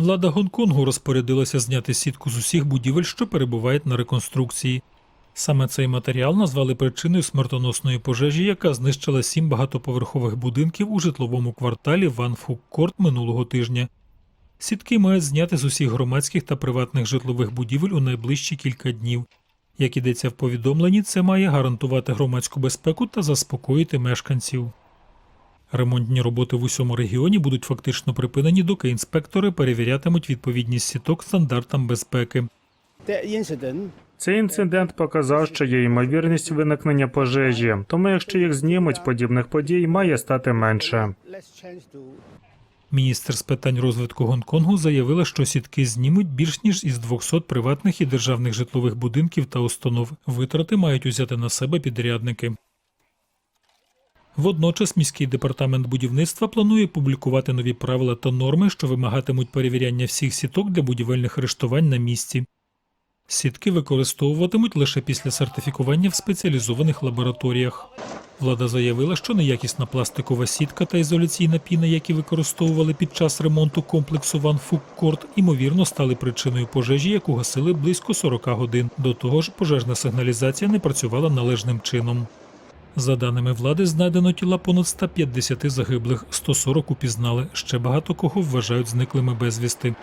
Влада Гонконгу розпорядилася зняти сітку з усіх будівель, що перебувають на реконструкції. Саме цей матеріал назвали причиною смертоносної пожежі, яка знищила сім багатоповерхових будинків у житловому кварталі Ван Корт минулого тижня. Сітки мають зняти з усіх громадських та приватних житлових будівель у найближчі кілька днів. Як ідеться в повідомленні, це має гарантувати громадську безпеку та заспокоїти мешканців. Ремонтні роботи в усьому регіоні будуть фактично припинені, доки інспектори перевірятимуть відповідність сіток стандартам безпеки. Цей інцидент показав, що є ймовірність виникнення пожежі, тому якщо їх знімуть, подібних подій має стати менше. Міністр з питань розвитку Гонконгу заявила, що сітки знімуть більш ніж із 200 приватних і державних житлових будинків та установ. Витрати мають узяти на себе підрядники. Водночас міський департамент будівництва планує публікувати нові правила та норми, що вимагатимуть перевіряння всіх сіток для будівельних арештувань на місці. Сітки використовуватимуть лише після сертифікування в спеціалізованих лабораторіях. Влада заявила, що неякісна пластикова сітка та ізоляційна піна, які використовували під час ремонту комплексу Ван Фук Корт, ймовірно стали причиною пожежі, яку гасили близько 40 годин. До того ж, пожежна сигналізація не працювала належним чином. За даними влади, знайдено тіла понад 150 загиблих, 140 упізнали. Ще багато кого вважають зниклими безвісти.